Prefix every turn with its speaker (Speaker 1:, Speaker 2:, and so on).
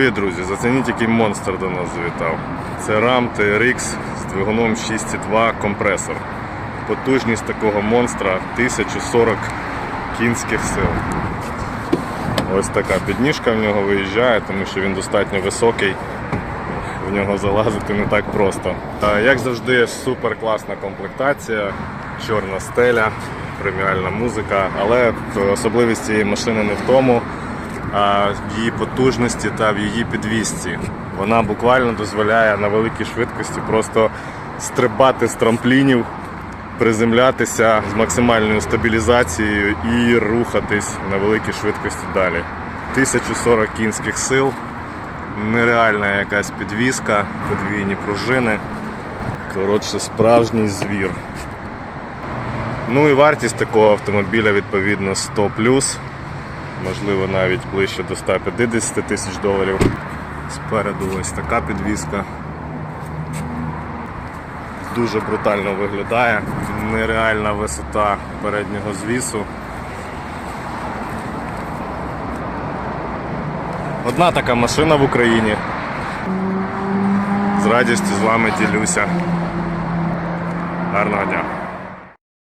Speaker 1: Привіт, друзі! Зацініть, який монстр до нас завітав. Це RAM TRX з двигуном 6.2 компресор. Потужність такого монстра 1040 кінських сил. Ось така підніжка в нього виїжджає, тому що він достатньо високий. В нього залазити не так просто. Як завжди, супер класна комплектація, чорна стеля, преміальна музика, але особливість цієї машини не в тому, в її потужності та в її підвісці. Вона буквально дозволяє на великій швидкості просто стрибати з трамплінів, приземлятися з максимальною стабілізацією і рухатись на великій швидкості далі. 1040 кінських сил, нереальна якась підвіска, подвійні пружини. Коротше, справжній звір. Ну і вартість такого автомобіля відповідно 100 можливо навіть ближче до 150 тисяч доларів. Спереду ось така підвіска. Дуже брутально виглядає, нереальна висота переднього звісу. Одна така машина в Україні. З радістю з вами ділюся. Гарного дня!